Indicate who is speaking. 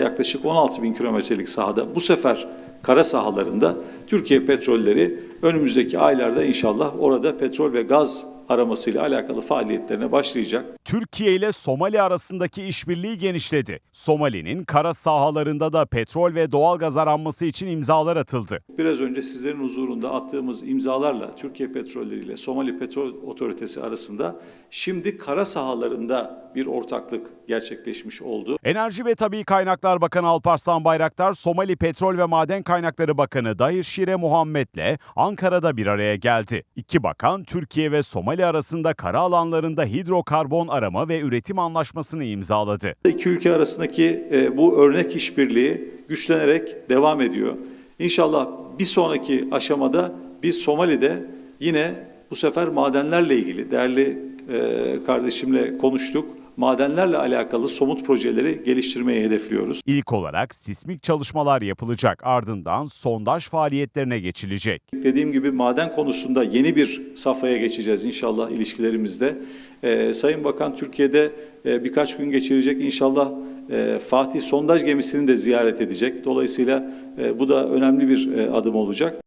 Speaker 1: Yaklaşık 16 bin kilometrelik sahada bu sefer kara sahalarında Türkiye petrolleri önümüzdeki aylarda inşallah orada petrol ve gaz aramasıyla alakalı faaliyetlerine başlayacak.
Speaker 2: Türkiye ile Somali arasındaki işbirliği genişledi. Somali'nin kara sahalarında da petrol ve doğalgaz aranması için imzalar atıldı.
Speaker 1: Biraz önce sizlerin huzurunda attığımız imzalarla Türkiye Petrolleri ile Somali Petrol Otoritesi arasında şimdi kara sahalarında bir ortaklık gerçekleşmiş oldu.
Speaker 2: Enerji ve Tabi Kaynaklar Bakanı Alparslan Bayraktar, Somali Petrol ve Maden Kaynakları Bakanı Dahir Şire Muhammed'le Ankara'da bir araya geldi. İki bakan Türkiye ve Somali arasında kara alanlarında hidrokarbon arama ve üretim anlaşmasını imzaladı.
Speaker 1: İki ülke arasındaki e, bu örnek işbirliği güçlenerek devam ediyor. İnşallah bir sonraki aşamada biz Somali'de yine bu sefer madenlerle ilgili değerli e, kardeşimle konuştuk. Madenlerle alakalı somut projeleri geliştirmeyi hedefliyoruz.
Speaker 2: İlk olarak sismik çalışmalar yapılacak ardından sondaj faaliyetlerine geçilecek.
Speaker 1: Dediğim gibi maden konusunda yeni bir safhaya geçeceğiz inşallah ilişkilerimizde. Ee, Sayın Bakan Türkiye'de e, birkaç gün geçirecek inşallah e, Fatih sondaj gemisini de ziyaret edecek. Dolayısıyla e, bu da önemli bir e, adım olacak.